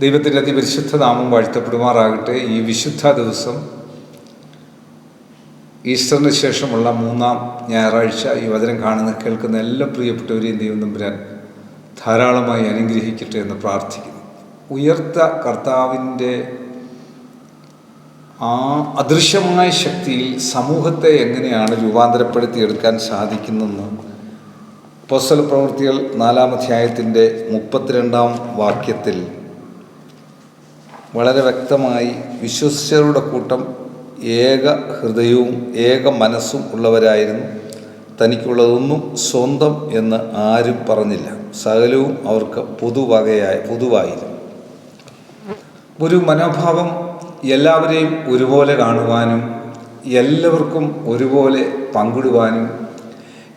ദൈവത്തിന്റെ അതിപരിശുദ്ധ നാമം വാഴ്ത്തപ്പെടുമാറാകട്ടെ. ഈ വിശുദ്ധ ദിവസം ഈസ്റ്ററിന് ശേഷമുള്ള മൂന്നാം ഞായറാഴ്ച ഈ വചനം കാണുന്ന കേൾക്കുന്ന എല്ലാ പ്രിയപ്പെട്ടവരെയും ദൈവം തമ്പുരാൻ ധാരാളമായി അനുഗ്രഹിക്കട്ടെ എന്ന് പ്രാർത്ഥിക്കുന്നു. ഉയർത്ത കർത്താവിന്റെ ആ അദൃശ്യമായ ശക്തിയിൽ സമൂഹത്തെ എങ്ങനെയാണ് രൂപാന്തരപ്പെടുത്തിയെടുക്കാൻ സാധിക്കുന്നതെന്ന് പോസ്റ്റൽ പ്രവൃത്തികൾ നാലാം അധ്യായത്തിന്റെ മുപ്പത്തിരണ്ടാം വാക്യത്തിൽ വളരെ വ്യക്തമായി വിശ്വസിച്ചവരുടെ കൂട്ടം ഏക ഹൃദയവും ഏക മനസ്സും ഉള്ളവരായിരുന്നു. തനിക്കുള്ളതൊന്നും സ്വന്തം എന്ന് ആരും പറഞ്ഞില്ല. സകലവും അവർക്ക് പൊതുവകയായി പൊതുവായിരുന്നു. ഒരു മനോഭാവം എല്ലാവരെയും ഒരുപോലെ കാണുവാനും എല്ലാവർക്കും ഒരുപോലെ പങ്കിടുവാനും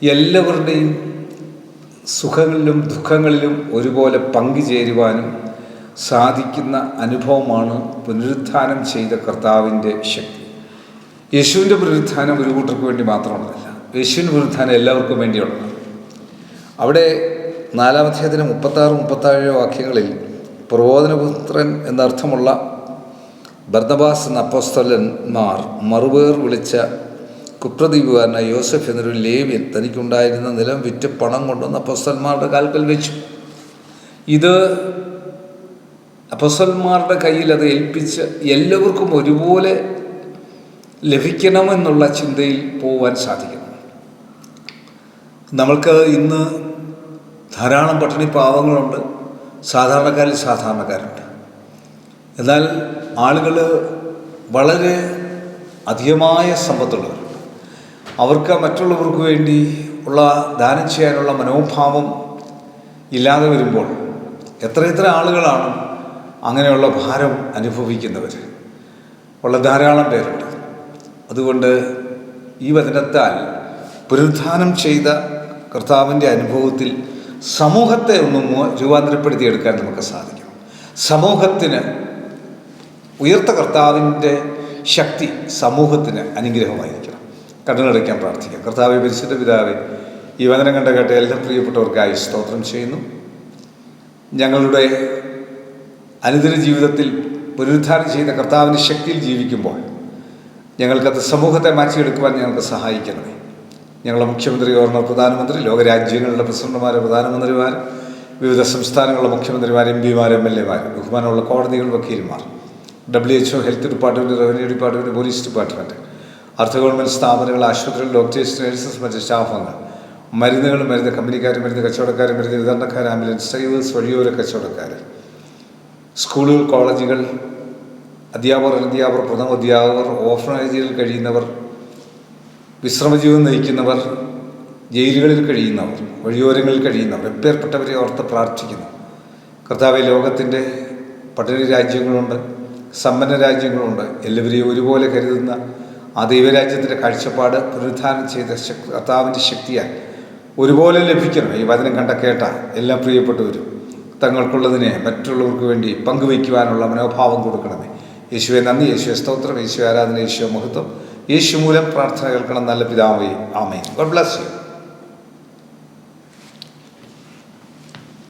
എല്ലാവരുടെയും സുഖങ്ങളിലും ദുഃഖങ്ങളിലും ഒരുപോലെ പങ്കുചേരുവാനും സാധിക്കുന്ന അനുഭവമാണ് പുനരുത്ഥാനം ചെയ്ത കർത്താവിന്റെ ശക്തി. യേശുവിന്റെ പുനരുത്ഥാനം ഒരു കൂട്ടർക്ക് വേണ്ടി മാത്രമുള്ളതല്ല. യേശുവിന്റെ പുനരുത്ഥാനം എല്ലാവർക്കും വേണ്ടിയുള്ളതാണ്. അവിടെ നാലാമധ്യായത്തിന് മുപ്പത്താറ് മുപ്പത്താഴ് വാക്യങ്ങളിൽ പ്രബോധനപുത്രൻ എന്നർത്ഥമുള്ള ബർദബാസ് എന്ന അപ്പോസ്തലന്മാർ മറുപേർ വിളിച്ച കുപ്രദീപുകാരനായ യോസഫ് എന്നൊരു ലേവ്യൻ തനിക്കുണ്ടായിരുന്ന നിലം വിറ്റ് പണം കൊണ്ടുവന്ന അപ്പോസ്തന്മാരുടെ കാൽക്കൽ വെച്ചു. ഇത് അപ്പസന്മാരുടെ കയ്യിൽ അത് ഏൽപ്പിച്ച് എല്ലാവർക്കും ഒരുപോലെ ലഭിക്കണമെന്നുള്ള ചിന്തയിൽ പോവാൻ സാധിക്കുന്നു. നമ്മൾക്ക് ഇന്ന് ധാരാളം പട്ടിണി പാവങ്ങളുണ്ട്. സാധാരണക്കാരിൽ സാധാരണക്കാരുണ്ട്. എന്നാൽ ആളുകൾ വളരെ അധികമായ സമ്പത്തുള്ളവരുണ്ട് അവർക്ക് മറ്റുള്ളവർക്ക് വേണ്ടി ഉള്ള ദാനം ചെയ്യാനുള്ള മനോഭാവം ഇല്ലാതെ വരുമ്പോൾ എത്രയെത്ര ആളുകളാണ് അങ്ങനെയുള്ള ഭാരം അനുഭവിക്കുന്നവർ. ഉള്ള ധാരാളം പേരുണ്ട്. അതുകൊണ്ട് ഈ വചനത്താൽ പുനരുദ്ധാനം ചെയ്ത കർത്താവിന്റെ അനുഭവത്തിൽ സമൂഹത്തെ ഒന്ന് രൂപാന്തരപ്പെടുത്തിയെടുക്കാൻ നമുക്ക് സാധിക്കും. സമൂഹത്തിന് ഉയർത്ത കർത്താവിന്റെ ശക്തി സമൂഹത്തിന് അനുഗ്രഹമായിരിക്കണം. കണ്ണുനടയ്ക്കാൻ പ്രാർത്ഥിക്കാം. കർത്താവ് പരിശുദ്ധ പിതാവെ ഈ വചനം കണ്ട കേട്ട എല്ലാ പ്രിയപ്പെട്ടവർക്കായി സ്തോത്രം ചെയ്യുന്നു. ഞങ്ങളുടെ അനുദിന ജീവിതത്തിൽ പുനരുദ്ധാരണം ചെയ്യുന്ന കർത്താവിന്റെ ശക്തിയിൽ ജീവിക്കുമ്പോൾ ഞങ്ങൾക്കത് സമൂഹത്തെ മാറ്റിയെടുക്കുവാൻ ഞങ്ങൾക്ക് സഹായിക്കണമേ. ഞങ്ങളുടെ മുഖ്യമന്ത്രി ഗവർണർ പ്രധാനമന്ത്രി ലോകരാജ്യങ്ങളുടെ പ്രസിഡന്റുമാർ പ്രധാനമന്ത്രിമാർ വിവിധ സംസ്ഥാനങ്ങളുടെ മുഖ്യമന്ത്രിമാർ എം പിമാർ എം എൽ എമാർ ബഹുമാനമുള്ള കോടതികൾ വക്കീൽമാർ W H O health department revenue department police department അർദ്ധ ഗവൺമെന്റ് സ്ഥാപനങ്ങൾ ആശുപത്രികൾ ഡോക്ടേഴ്സ് നഴ്സസ് മറ്റ് സ്റ്റാഫുകൾ മരുന്നുകൾ മരുന്ന് കമ്പനിക്കാർ മരുന്ന് കച്ചവടക്കാർ മരുന്ന് വിതരണക്കാർ ആംബുലൻസ് ഡ്രൈവേഴ്സ് വഴിയോര കച്ചവടക്കാർ സ്കൂളുകൾ കോളേജുകൾ അധ്യാപകർ അധ്യാപകർ പ്രഥമ അധ്യാപകർ ഓഫനേജുകളിൽ കഴിയുന്നവർ വിശ്രമജീവിതം നയിക്കുന്നവർ ജയിലുകളിൽ കഴിയുന്നവർ വഴിയോരങ്ങളിൽ കഴിയുന്നവർ എപ്പേർപ്പെട്ടവരെ ഓർത്ത് പ്രാർത്ഥിക്കുന്നു. കർത്താവ് ലോകത്തിന്റെ പട്ടിണി രാജ്യങ്ങളുണ്ട് സമ്പന്ന രാജ്യങ്ങളുണ്ട്. എല്ലാവരെയും ഒരുപോലെ കരുതുന്ന ആ ദൈവരാജ്യത്തിന്റെ കാഴ്ചപ്പാട് പുനരുദ്ധാനം ചെയ്ത കർത്താവിന്റെ ശക്തിയാൽ ഒരുപോലെ ലഭിക്കണം ഈ വചനം കണ്ട കേട്ട എല്ലാ പ്രിയപ്പെട്ടവരും. തങ്ങൾക്കുള്ളതിനെ മറ്റുള്ളവർക്ക് വേണ്ടി പങ്കുവയ്ക്കുവാനുള്ള മനോഭാവം കൊടുക്കണമേ. യേശുവെ നന്ദി. യേശുവെ സ്തോത്രം. യേശു ആരാധന. യേശു മഹത്വം. യേശു മൂലം പ്രാർത്ഥന കേൾക്കണം. നല്ല പിതാവേ. ആമേ ഗോഡ് ബ്ലസ് യു.